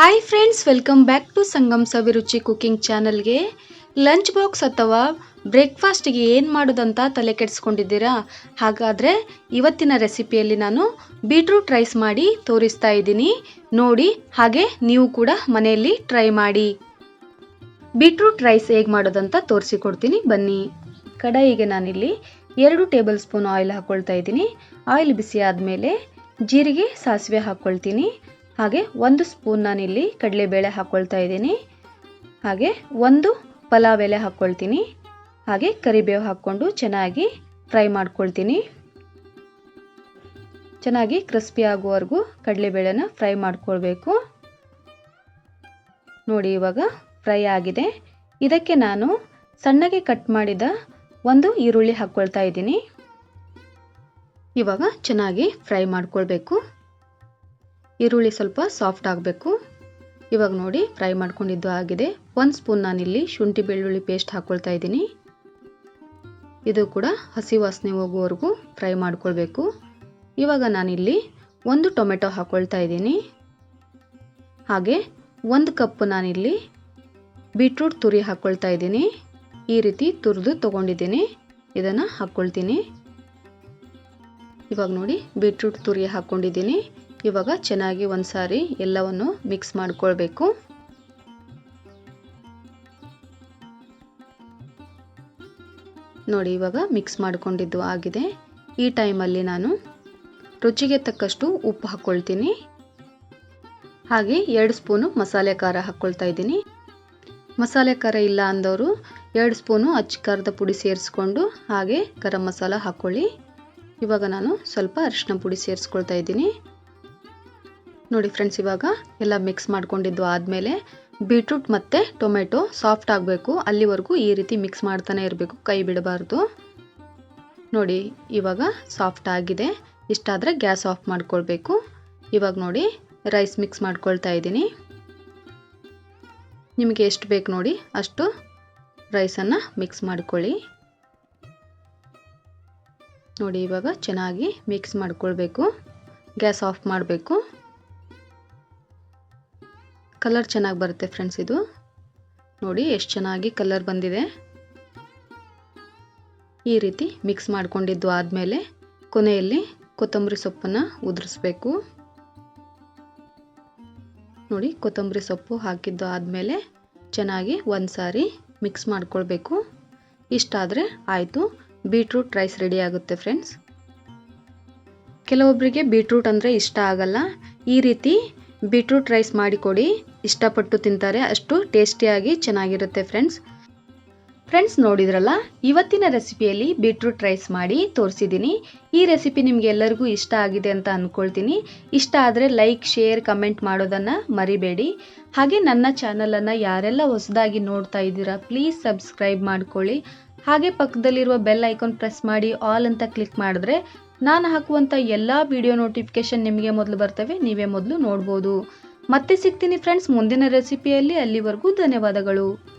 Hi friends welcome back to Sangam Saviruchi cooking ಚಾನಲ್ಗೆ lunch box ಅಥವಾ ಬ್ರೇಕ್ಫಾಸ್ಟ್ಗೆ ಏನು ಮಾಡೋದಂತ ತಲೆ ಕೆಡಿಸ್ಕೊಂಡಿದ್ದೀರಾ? ಹಾಗಾದರೆ ಇವತ್ತಿನ ರೆಸಿಪಿಯಲ್ಲಿ ನಾನು ಬೀಟ್ರೂಟ್ ರೈಸ್ ಮಾಡಿ ತೋರಿಸ್ತಾ ಇದ್ದೀನಿ. ನೋಡಿ, ಹಾಗೆ ನೀವು ಕೂಡ ಮನೆಯಲ್ಲಿ ಟ್ರೈ ಮಾಡಿ. ಬೀಟ್ರೂಟ್ ರೈಸ್ ಹೇಗೆ ಮಾಡೋದಂತ ತೋರಿಸಿಕೊಡ್ತೀನಿ, ಬನ್ನಿ. ಕಡಾಯಿಗೆ ನಾನಿಲ್ಲಿ ಎರಡು ಟೇಬಲ್ ಸ್ಪೂನ್ ಆಯಿಲ್ ಹಾಕ್ಕೊಳ್ತಾ ಇದ್ದೀನಿ. ಆಯಿಲ್ ಬಿಸಿ ಆದಮೇಲೆ ಜೀರಿಗೆ, ಸಾಸಿವೆ ಹಾಕ್ಕೊಳ್ತೀನಿ ಹಾಗೆ ಒಂದು ಸ್ಪೂನ್ ನಾನಿಲ್ಲಿ ಕಡಲೆಬೇಳೆ ಹಾಕ್ಕೊಳ್ತಾ ಇದ್ದೀನಿ. ಹಾಗೆ ಒಂದು ಪಲಾವ್ ಎಲೆ ಹಾಕ್ಕೊಳ್ತೀನಿ. ಹಾಗೆ ಕರಿಬೇವು ಹಾಕ್ಕೊಂಡು ಚೆನ್ನಾಗಿ ಫ್ರೈ ಮಾಡ್ಕೊಳ್ತೀನಿ. ಚೆನ್ನಾಗಿ ಕ್ರಿಸ್ಪಿ ಆಗುವವರೆಗೂ ಕಡಲೆಬೇಳೆನ ಫ್ರೈ ಮಾಡ್ಕೊಳ್ಬೇಕು. ನೋಡಿ ಇವಾಗ ಫ್ರೈ ಆಗಿದೆ. ಇದಕ್ಕೆ ನಾನು ಸಣ್ಣಗೆ ಕಟ್ ಮಾಡಿದ ಒಂದು ಈರುಳ್ಳಿ ಹಾಕ್ಕೊಳ್ತಾ ಇದ್ದೀನಿ. ಇವಾಗ ಚೆನ್ನಾಗಿ ಫ್ರೈ ಮಾಡ್ಕೊಳ್ಬೇಕು. ಈರುಳ್ಳಿ ಸ್ವಲ್ಪ ಸಾಫ್ಟ್ ಆಗಬೇಕು. ಇವಾಗ ನೋಡಿ ಫ್ರೈ ಮಾಡ್ಕೊಂಡಿದ್ದು ಆಗಿದೆ. ಒಂದು ಸ್ಪೂನ್ ನಾನಿಲ್ಲಿ ಶುಂಠಿ ಬೆಳ್ಳುಳ್ಳಿ ಪೇಸ್ಟ್ ಹಾಕ್ಕೊಳ್ತಾ ಇದ್ದೀನಿ. ಇದು ಕೂಡ ಹಸಿ ವಾಸನೆ ಹೋಗುವವರೆಗೂ ಫ್ರೈ ಮಾಡ್ಕೊಳ್ಬೇಕು. ಇವಾಗ ನಾನಿಲ್ಲಿ ಒಂದು ಟೊಮೆಟೊ ಹಾಕ್ಕೊಳ್ತಾ ಇದ್ದೀನಿ. ಹಾಗೆ ಒಂದು ಕಪ್ ನಾನಿಲ್ಲಿ ಬೀಟ್ರೂಟ್ ತುರಿ ಹಾಕ್ಕೊಳ್ತಾ ಇದ್ದೀನಿ. ಈ ರೀತಿ ತುರಿದು ತೊಗೊಂಡಿದ್ದೀನಿ. ಇದನ್ನು ಹಾಕ್ಕೊಳ್ತೀನಿ ಇವಾಗ ನೋಡಿ ಬೀಟ್ರೂಟ್ ತುರಿ ಹಾಕ್ಕೊಂಡಿದ್ದೀನಿ ಇವಾಗ ಚೆನ್ನಾಗಿ ಒಂದು ಸಾರಿ ಎಲ್ಲವನ್ನು ಮಿಕ್ಸ್ ಮಾಡಿಕೊಳ್ಬೇಕು. ನೋಡಿ, ಇವಾಗ ಮಿಕ್ಸ್ ಮಾಡಿಕೊಂಡಿದ್ದು ಆಗಿದೆ. ಈ ಟೈಮಲ್ಲಿ ನಾನು ರುಚಿಗೆ ತಕ್ಕಷ್ಟು ಉಪ್ಪು ಹಾಕ್ಕೊಳ್ತೀನಿ ಹಾಗೆ ಎರಡು ಸ್ಪೂನು ಮಸಾಲೆ ಖಾರ ಹಾಕ್ಕೊಳ್ತಾ ಇದ್ದೀನಿ. ಮಸಾಲೆ ಖಾರ ಇಲ್ಲ ಅಂದವರು ಎರಡು ಸ್ಪೂನು ಅಚ್ಚಿ ಖಾರದ ಪುಡಿ ಸೇರಿಸ್ಕೊಂಡು ಹಾಗೆ ಗರಂ ಮಸಾಲ ಹಾಕ್ಕೊಳ್ಳಿ ಇವಾಗ ನಾನು ಸ್ವಲ್ಪ ಅರಿಶಿನ ಪುಡಿ ಸೇರಿಸ್ಕೊಳ್ತಾ ಇದ್ದೀನಿ. ನೋಡಿ ಫ್ರೆಂಡ್ಸ್ ಇವಾಗ ಎಲ್ಲ ಮಿಕ್ಸ್ ಮಾಡ್ಕೊಂಡಿದ್ದು ಆದಮೇಲೆ ಬೀಟ್ರೂಟ್ ಮತ್ತು ಟೊಮೆಟೊ ಸಾಫ್ಟ್ ಆಗಬೇಕು. ಅಲ್ಲಿವರೆಗೂ ಈ ರೀತಿ ಮಿಕ್ಸ್ ಮಾಡ್ತಾನೆ ಇರಬೇಕು, ಕೈ ಬಿಡಬಾರ್ದು. ನೋಡಿ, ಇವಾಗ ಸಾಫ್ಟ್ ಆಗಿದೆ. ಇಷ್ಟಾದರೆ ಗ್ಯಾಸ್ ಆಫ್ ಮಾಡ್ಕೊಳ್ಬೇಕು. ಇವಾಗ ನೋಡಿ ರೈಸ್ ಮಿಕ್ಸ್ ಮಾಡ್ಕೊಳ್ತಾ ಇದ್ದೀನಿ. ನಿಮಗೆ ಎಷ್ಟು ಬೇಕು ನೋಡಿ, ಅಷ್ಟು ರೈಸನ್ನು ಮಿಕ್ಸ್ ಮಾಡ್ಕೊಳ್ಳಿ. ನೋಡಿ, ಇವಾಗ ಚೆನ್ನಾಗಿ ಮಿಕ್ಸ್ ಮಾಡ್ಕೊಳ್ಬೇಕು. ಗ್ಯಾಸ್ ಆಫ್ ಮಾಡಬೇಕು. ಕಲರ್ ಚೆನ್ನಾಗಿ ಬರುತ್ತೆ ಫ್ರೆಂಡ್ಸ್ ಇದು. ನೋಡಿ ಎಷ್ಟು ಚೆನ್ನಾಗಿ ಕಲರ್ ಬಂದಿದೆ. ಈ ರೀತಿ ಮಿಕ್ಸ್ ಮಾಡಿಕೊಂಡಿದ್ದು ಆದಮೇಲೆ ಕೊನೆಯಲ್ಲಿ ಕೊತ್ತಂಬರಿ ಸೊಪ್ಪನ್ನು ಉದುರಿಸ್ಬೇಕು. ನೋಡಿ ಕೊತ್ತಂಬರಿ ಸೊಪ್ಪು ಹಾಕಿದ್ದು ಆದಮೇಲೆ ಚೆನ್ನಾಗಿ ಒಂದು ಸಾರಿ ಮಿಕ್ಸ್ ಮಾಡ್ಕೊಳ್ಬೇಕು. ಇಷ್ಟಾದರೆ ಆಯಿತು. ಬೀಟ್ರೂಟ್ ರೈಸ್ ರೆಡಿ ಆಗುತ್ತೆ ಫ್ರೆಂಡ್ಸ್ ಕೆಲವೊಬ್ಬರಿಗೆ ಬೀಟ್ರೂಟ್ ಅಂದರೆ ಇಷ್ಟ ಆಗಲ್ಲ. ಈ ರೀತಿ ಬೀಟ್ರೂಟ್ ರೈಸ್ ಮಾಡಿಕೊಡಿ. ಇಷ್ಟಪಟ್ಟು ತಿಂತಾರೆ. ಅಷ್ಟು ಟೇಸ್ಟಿಯಾಗಿ ಚೆನ್ನಾಗಿರುತ್ತೆ ಫ್ರೆಂಡ್ಸ್. ಫ್ರೆಂಡ್ಸ್ ನೋಡಿದ್ರಲ್ಲ, ಇವತ್ತಿನ ರೆಸಿಪಿಯಲ್ಲಿ ಬೀಟ್ರೂಟ್ ರೈಸ್ ಮಾಡಿ ತೋರಿಸಿದ್ದೀನಿ. ಈ ರೆಸಿಪಿ ನಿಮಗೆ ಎಲ್ಲರಿಗೂ ಇಷ್ಟ ಆಗಿದೆ ಅಂತ ಅಂದ್ಕೊಳ್ತೀನಿ ಇಷ್ಟ ಆದರೆ ಲೈಕ್, ಶೇರ್, ಕಮೆಂಟ್ ಮಾಡೋದನ್ನು ಮರಿಬೇಡಿ. ಹಾಗೆ ನನ್ನ ಚಾನಲನ್ನು ಯಾರೆಲ್ಲ ಹೊಸದಾಗಿ ನೋಡ್ತಾ ಇದ್ದೀರಾ, ಪ್ಲೀಸ್ ಸಬ್ಸ್ಕ್ರೈಬ್ ಮಾಡ್ಕೊಳ್ಳಿ. ಹಾಗೆ ಪಕ್ಕದಲ್ಲಿರುವ ಬೆಲ್ ಐಕಾನ್ ಪ್ರೆಸ್ ಮಾಡಿ, ಆಲ್ ಅಂತ ಕ್ಲಿಕ್ ಮಾಡಿದ್ರೆ ನಾನು ಹಾಕುವಂಥ ಎಲ್ಲ ವಿಡಿಯೋ ನೋಟಿಫಿಕೇಷನ್ ನಿಮಗೆ ಮೊದಲು ಬರ್ತವೆ, ನೀವೇ ಮೊದಲು ನೋಡ್ಬೋದು. ಮತ್ತೆ ಸಿಗ್ತೀನಿ ಫ್ರೆಂಡ್ಸ್ ಮುಂದಿನ ರೆಸಿಪಿಯಲ್ಲಿ ಅಲ್ಲಿವರೆಗೂ ಧನ್ಯವಾದಗಳು.